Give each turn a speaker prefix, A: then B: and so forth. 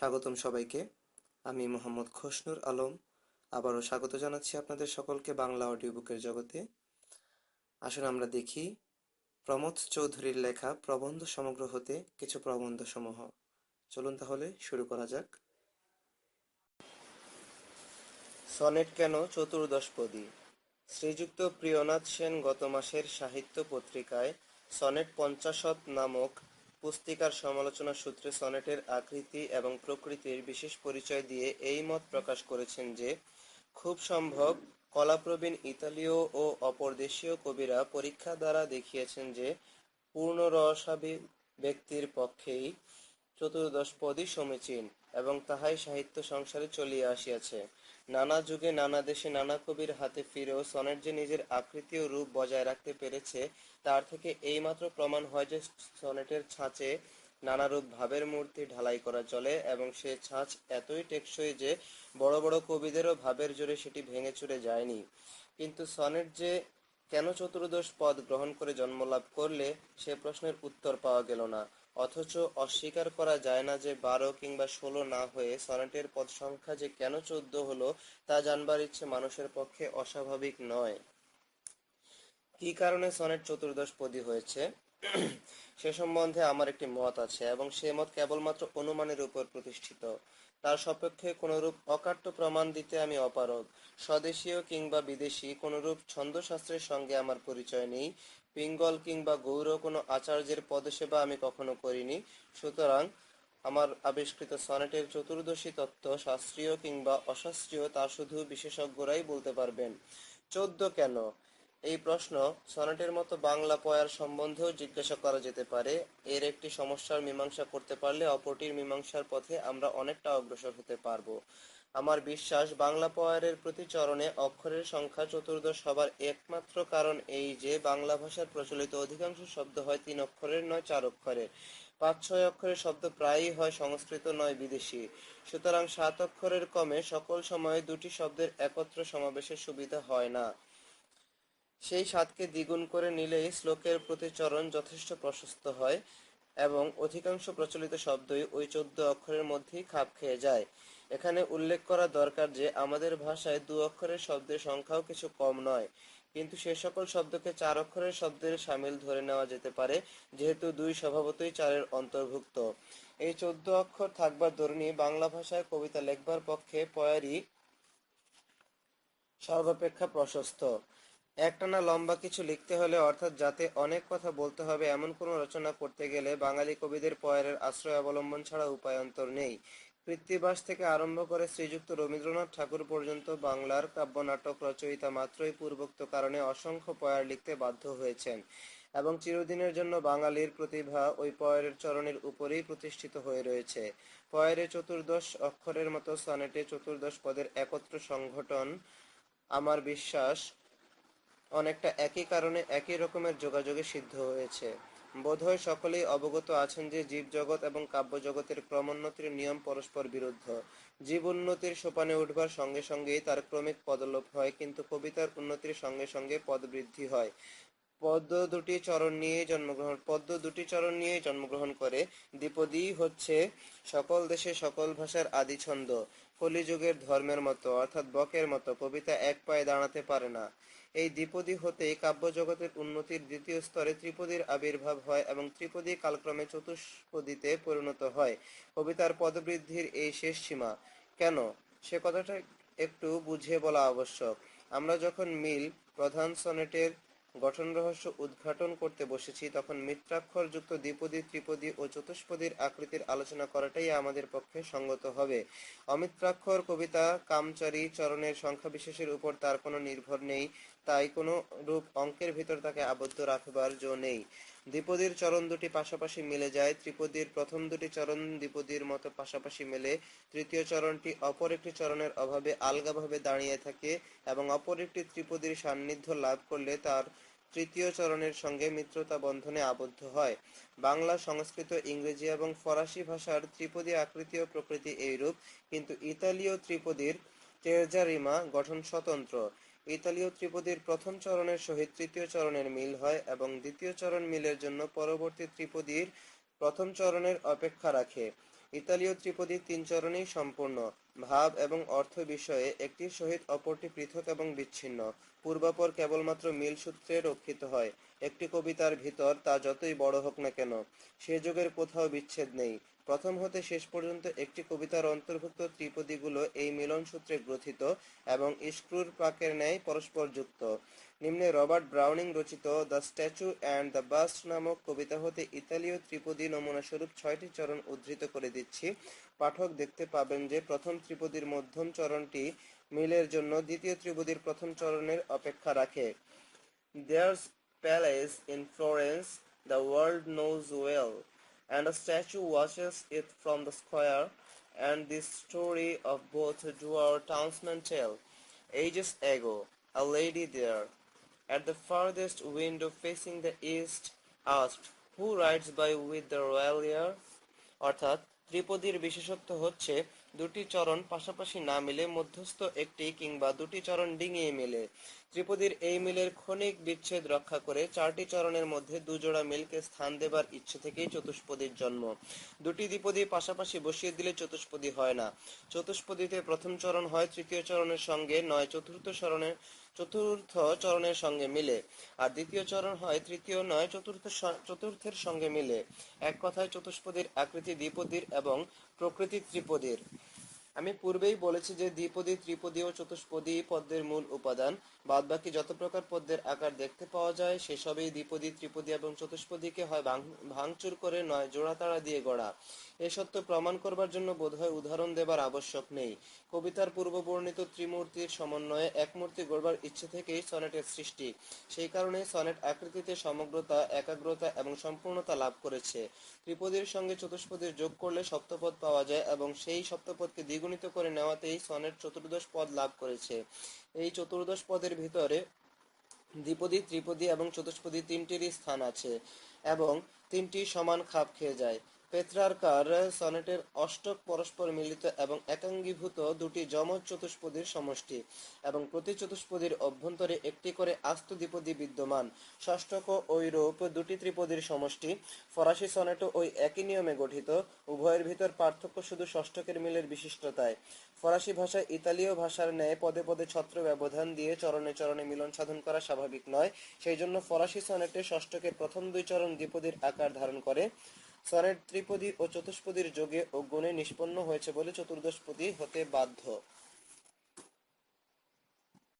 A: স্বাগতম সবাইকে। আমি মোহাম্মদ খসনুর আলম। আবারও স্বাগত জানাচ্ছি আপনাদের সকলকে বাংলা অডিও বুকের জগতে। আসুন আমরা দেখি প্রমোদ চৌধুরীর লেখা প্রবন্ধ সমগ্র হতে কিছু প্রবন্ধ সমূহ চলুন তাহলে শুরু করা যাক। সনেট কেন চতুর্দশপদী শ্রীযুক্ত প্রিয়নাথ সেন গত মাসের সাহিত্য পত্রিকায় সনেট পঞ্চাশত নামক পুস্তিকার সমালোচনা সূত্রে সনেটের আকৃতি এবং প্রকৃতির বিশেষ পরিচয় দিয়ে এই মত প্রকাশ করেছেন যে, খুব সম্ভব কলাপ্রবীণ ইতালীয় ও অপরদেশীয় কবিরা পরীক্ষা দ্বারা দেখিয়েছেন যে পূর্ণ রসাবী ব্যক্তির পক্ষেই চতুর্দশ চতুর্দশপদী সমীচীন এবং তাহাই সাহিত্য সংসারে চলিয়া আসিয়াছে। নানা যুগে নানা দেশে নানা কবির হাতে ফিরেও সনেট যে নিজের আকৃতি ও রূপ বজায় রাখতে পেরেছে, তার থেকে এইমাত্র প্রমাণ হয় যে সনেটের ছাঁচে নানারূপ ভাবের মূর্তি ঢালাই করা চলে এবং সে ছাঁচ এতই টেকসই যে বড় বড় কবিদেরও ভাবের জোরে সেটি ভেঙে চুরে যায়নি। কিন্তু সনেট যে কেন চতুর্দশ পদ গ্রহণ করে জন্মলাভ করলে সে প্রশ্নের উত্তর পাওয়া গেল না। অথচ অস্বীকার করা যায় না যে বারো কিংবা ষোলো না হয়ে সনেটের পদ সংখ্যা যে কেন চোদ্দ হলো, তা জানবার ইচ্ছে মানুষের পক্ষে অস্বাভাবিক নয়। কি কারণে সনেট চতুর্দশ পদী হয়েছে? সে সম্বন্ধে আমার একটি মত আছে এবং সে মত কেবলমাত্র অনুমানের উপর প্রতিষ্ঠিত। তার সপক্ষে কোনরূপ অকাট্য প্রমাণ দিতে আমি অপারগ। স্বদেশীয় কিংবা বিদেশি কোনরূপ ছন্দশাস্ত্রের সঙ্গে আমার পরিচয় নেই। পিঙ্গল কিংবা গৌর কোনো আচার্যের পদসেবা আমি কখনো করিনি। সুতরাং আমার আবিষ্কৃত সনেটের চতুর্দশী তত্ত্ব শাস্ত্রীয় কিংবা অশাস্ত্রীয় তা শুধু বিশেষজ্ঞরাই বলতে পারবেন। চোদ্দ কেন? এই প্রশ্ন সনেটের মতো বাংলা পয়ার সম্বন্ধেও জিজ্ঞাসা করা যেতে পারে। এর একটি সমস্যার মীমাংসা করতে পারলে অপরটির মীমাংসার পথে আমরা অনেকটা অগ্রসর হতে পারব। আমার বিশ্বাস, বাংলা পয়ারের প্রতি চরণে অক্ষরের সংখ্যা চতুর্দশ হবার একমাত্র কারণ এই যে, বাংলা ভাষার প্রচলিত অধিকাংশ শব্দ হয় তিন অক্ষরের নয় চার অক্ষরের। পাঁচ, ছয় অক্ষরের শব্দ প্রায়ই হয় সংস্কৃত, নয় বিদেশি। সুতরাং সাত অক্ষরের কমে সকল সময়ে দুটি শব্দের একত্র সমাবেশের সুবিধা হয় না। সেই সাতকে দ্বিগুণ করে নিলেই শ্লোকের প্রতিচরণ যথেষ্ট প্রশস্ত হয় এবং অধিকাংশ প্রচলিত শব্দই ওই চোদ্দ অক্ষরের মধ্যেই খাপ খেয়ে যায়। এখানে উল্লেখ করা দরকার যে, আমাদের ভাষায় দু অক্ষরের শব্দের সংখ্যাও কিছু কম নয়। কিন্তু সে সকল শব্দকে চার অক্ষরের শব্দের সামিল ধরে নেওয়া যেতে পারে, যেহেতু দুই স্বভাবতই চারের অন্তর্ভুক্ত। এই চোদ্দ অক্ষর থাকবার দরুনই বাংলা ভাষায় কবিতা লেখবার পক্ষে পয়ারি সর্বাপেক্ষা প্রশস্ত। একটানা লম্বা কিছু লিখতে হলে, অর্থাৎ যাতে অনেক কথা বলতে হবে, এমন কোনো রচনা করতে গেলে বাঙালি কবিদের পয়ারের আশ্রয় অবলম্বন ছাড়া উপায়ন্তর নেই। কৃত্তিবাস থেকে আরম্ভ করে শ্রীযুক্ত রবীন্দ্রনাথ ঠাকুর পর্যন্ত বাংলার কাব্যনাটক রচয়িতা মাত্রই পূর্বোক্ত কারণে অসংখ্য পয়ার লিখতে বাধ্য হয়েছেন এবং চিরদিনের জন্য বাঙালির প্রতিভা ওই পয়ারের চরণের উপরেই প্রতিষ্ঠিত হয়ে রয়েছে। পয়ারে চতুর্দশ অক্ষরের মতো সনেটে চতুর্দশ পদের একত্র সংগঠন আমার বিশ্বাস অনেকটা একই কারণে একই রকমের যোগাযোগে সিদ্ধ হয়েছে। বোধহয় সকলেই অবগত আছেন যে জীবজগৎ এবং কাব্যজগতের ক্রমোন্নতির নিয়ম পরস্পর বিরুদ্ধ। জীব উন্নতির সোপানে উঠবার সঙ্গে সঙ্গেই তার ক্রমিক পদলোপ হয়, কিন্তু কবিতার উন্নতির সঙ্গে সঙ্গে পদ বৃদ্ধি হয়। পদ্ম দুটি চরণ নিয়ে জন্মগ্রহণ, পদ্ম দুটি চরণ নিয়ে জন্মগ্রহণ করে। দ্বিপদী হচ্ছে সকল দেশে সকল ভাষার আদি ছন্দ। কলিযুগের ধর্মের মতো, অর্থাৎ বকের মতো, কবিতা এক পায়ে দাঁড়াতে পারে না। এই দ্বিপদী হতেই কাব্যজগতের উন্নতির দ্বিতীয় স্তরে ত্রিপদীর আবির্ভাব হয় এবং ত্রিপদী কালক্রমে চতুষ্পদীতে পরিণত হয়। কবিতার পদবৃদ্ধির এই শেষ সীমা। কেন? সে কথাটা একটু বুঝিয়ে বলা আবশ্যক। আমরা যখন মিল, প্রধান সনেটের গঠন রহস্য উদ্ঘাটন করতে বসেছি, তখন মিত্রাক্ষর যুক্ত দ্বিপদী, ত্রিপদী ও চতুষ্পদীর আকৃতির আলোচনা করাটাই আমাদের পক্ষে সঙ্গত হবে। অমিত্রাক্ষর কবিতা কামচারী চরণের সংখ্যা বিশেষের উপর তার কোনো নির্ভর নেই। তাই কোনো রূপ অঙ্কের ভিতর তাকে আবদ্ধ রাখবার জো নেই। দ্বিপদীর চরণ দুটি পাশাপাশি মিলে যায়। ত্রিপদীর প্রথম দুটি চরণ দ্বিপদীর মতো পাশাপাশি মেলে। তৃতীয় চরণটি অপর একটি চরণের অভাবে আলগাভাবে দাঁড়িয়ে থাকে এবং অপর একটি ত্রিপদীর সান্নিধ্য লাভ করলে তার তৃতীয় চরণের সঙ্গে মিত্রতা বন্ধনে আবদ্ধ হয়। বাংলা, সংস্কৃত, ইংরেজি এবং ফরাসি ভাষার ত্রিপদী আকৃতি ও প্রকৃতি এইরূপ, কিন্তু ইতালীয় ত্রিপদীর তেরজারিমা গঠন স্বতন্ত্র। ইতালীয় ত্রিপদীর প্রথম চরণের সহিত তৃতীয় চরণের মিল হয় এবং দ্বিতীয় চরণ মিলের জন্য পরবর্তী ত্রিপদীর প্রথম চরণের অপেক্ষা রাখে। ইতালীয় ত্রিপদী তিন চরণেই সম্পূর্ণ, ভাব এবং অর্থ বিষয়ে একটির সহিত অপরটি পৃথক এবং বিচ্ছিন্ন। পূর্বাপর কেবলমাত্র মিল সূত্রে রক্ষিত হয়। একটি কবিতার ভিতর তা যতই বড় হোক না কেন, সে যুগের কোথাও বিচ্ছেদ নেই। প্রথম হতে শেষ পর্যন্ত একটি কবিতার অন্তর্ভুক্ত ত্রিপদীগুলো এই মিলন সূত্রে গ্রথিত এবং স্ক্রুর পাকের ন্যায় পরস্পর যুক্ত নিম্নে রবার্ট ব্রাউনিং রচিত the statue and the bust নামক কবিতা হতে ইতালীয় ত্রিপদী নমুনাস্বরূপ ছয়টি চরণ উদ্ধৃত করে দিচ্ছি পাঠক দেখতে পাবেন যে প্রথম ত্রিপদীর মধ্যম চরণটি মিলের জন্য দ্বিতীয় ত্রিপদীর প্রথম চরণের অপেক্ষা রাখে There's palace in Florence the world knows well, and a statue watches it from the square, and this story of both do our townsmen tell. Ages ago, a lady there, at the farthest window facing the east, asked, Who rides by with the royal air? অর্থাৎ ত্রিপদীর বিশেষত্ব হচ্ছে দুটি চরণ পাশাপাশি না মিলে মধ্যস্থ একটি কিংবা দুটি চরণ ডিঙিয়ে মিলে। ত্রিপদীর এই মিলের ক্ষণিক বিচ্ছেদ রক্ষা করে চারটি চরণের মধ্যে দুজোড়া মিলকে স্থান দেবার ইচ্ছে থেকেই চতুষ্পদীর জন্ম। দুটি দ্বিপদী পাশাপাশি বসিয়ে দিলে চতুষ্পদী হয় না। চতুষ্পদীতে প্রথম চরণ হয় তৃতীয় চরণের সঙ্গে নয় চতুর্থ চরণের চতুর্থ চরণের সঙ্গে মিলে। আর দ্বিতীয় চরণ হয়, তৃতীয় নয়, চতুর্থ চতুর্থের সঙ্গে মিলে। এক কথায় চতুষ্পদীর আকৃতি দ্বিপদীর এবং প্রকৃতি ত্রিপদীর। আমি পূর্বেই বলেছি যে দ্বিপদী, ত্রিপদী ও চতুষ্পদী পদ্মের মূল উপাদান। বাদবাকি যত প্রকার পদ্মের আকার দেখতে পাওয়া যায়, সেসবই দ্বিপদী, ত্রিপদী এবং চতুষ্পদীকে হয় ভাঙ- ভাঙচুর করে নয়, জোড়াতাড়া দিয়ে গড়া। এ সত্য প্রমাণ করবার জন্য বোধহয় উদাহরণ দেবার আবশ্যক নেই। কবিতার পূর্ব বর্ণিত ত্রিমূর্তির সমন্বয়ে এক মূর্তি গড়বার ইচ্ছে থেকেই সনেটের সৃষ্টি। সেই কারণে সনেট আকৃতিতে সমগ্রতা, একাগ্রতা এবং সম্পূর্ণতা লাভ করেছে। ত্রিপদীর সঙ্গে চতুষ্পদীর যোগ করলে সপ্তপদ পাওয়া যায় এবং সেই সপ্তপদকে দ্বিগুণিত করে নেওয়াতেই সনের চতুর্দশ পদ লাভ করেছে। এই চতুর্দশ পদের ভিতরে দ্বিপদী, ত্রিপদী এবং চতুষ্পদী তিনটির স্থান আছে এবং তিনটি সমান খাপ খেয়ে যায়। পেত্রারকার সনেটের অষ্টক পরস্পর মিলিত এবং একাঙ্গীভূত দুটি যমজ চতুষ্পদীর সমষ্টি এবং প্রতি চতুষ্পদীর অভ্যন্তরে একটি করে আস্ত দ্বিপদী বিদ্যমান। ষষ্ঠক ওই রূপ দুটি ত্রিপদীর সমষ্টি, ফরাসি সনেটও ওই একই নিয়মে গঠিত, উভয়ের ভিতর পার্থক্য শুধু ষষ্ঠকের মিলের বিশিষ্টতায়। ফরাসি ভাষায় ইতালীয় ভাষার ন্যায় পদে পদে ছত্র ব্যবধান দিয়ে চরণে চরণে মিলন সাধন করা স্বাভাবিক নয় সেই জন্য ফরাসি সনেটে ষষ্ঠকের প্রথম দুই চরণ দ্বিপদীর আকার ধারণ করে। সনেট ত্রিপদী ও চতুষ্পদীর যোগে ও গুণে নিষ্পন্ন হয়েছে বলে চতুর্দশপদী হতে বাধ্য।